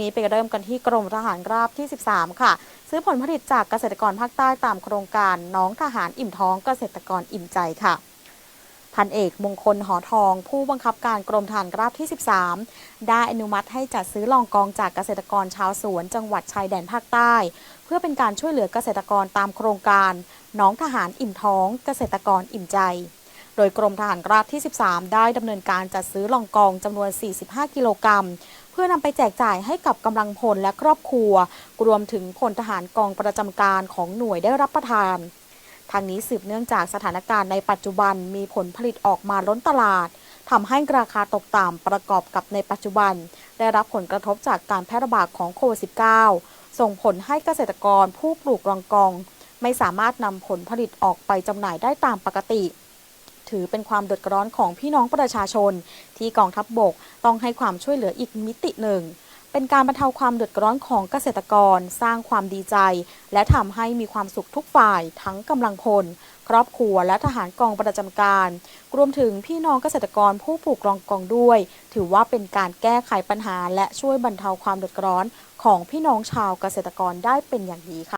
นี้ไปเริ่มกันที่กรมทหารราบที่ 13 ค่ะ ซื้อผลผลิตจากเกษตรกรภาคใต้ตามโครงการน้องทหารอิ่มท้องเกษตรกรอิ่มใจค่ะพันเอกมงคลหอทอง ผู้บังคับการกรมทหารราบที่ 13 ได้อนุมัติให้จัดซื้อลองกองจากเกษตรกรชาวสวนจังหวัดชายแดนภาคใต้ เพื่อเป็นการช่วยเหลือเกษตรกรตามโครงการ น้องทหารอิ่มท้อง เกษตรกรอิ่มใจ ดยกรมทหารราบที่ 13 ได้ดำเนินการจัดซื้อลองกองจำนวน 45 กิโลกรัม เพื่อนำไปแจกจ่ายให้กับกำลังพลและครอบครัว รวมถึงพลทหารกองประจำการของหน่วยได้รับประทานทางนี้สืบเนื่องจากสถานการณ์ในปัจจุบันมีผลผลิตออกมาล้นตลาดทำให้ราคาตกต่ำประกอบกับในปัจจุบัน ได้รับผลกระทบจากการแพร่ระบาดของโควิด -19 ส่งผลให้เกษตรกรผู้ปลูกรองกอง ไม่สามารถนำผลผลิตออกไปจำหน่ายได้ตามปกติ ถือเป็นความเดือดร้อนของพี่น้องประชาชน ที่กองทัพบบกต้องให้ความช่วยเหลืออีกมิติหนึ่ง เป็นการบรรเทาความเดือดร้อนของเกษตรกร สร้างความดีใจ และทำให้มีความสุขทุกฝ่าย ทั้งกำลังพล ครอบครัวและทหารกองประจำการ รวมถึงพี่น้องเกษตรกรผู้ปลูกรองกองด้วย ถือว่าเป็นการแก้ไขปัญหา และช่วยบรรเทาความเดือดร้อนของพี่น้องชาวเกษตรกรได้เป็นอย่างดีค่ะ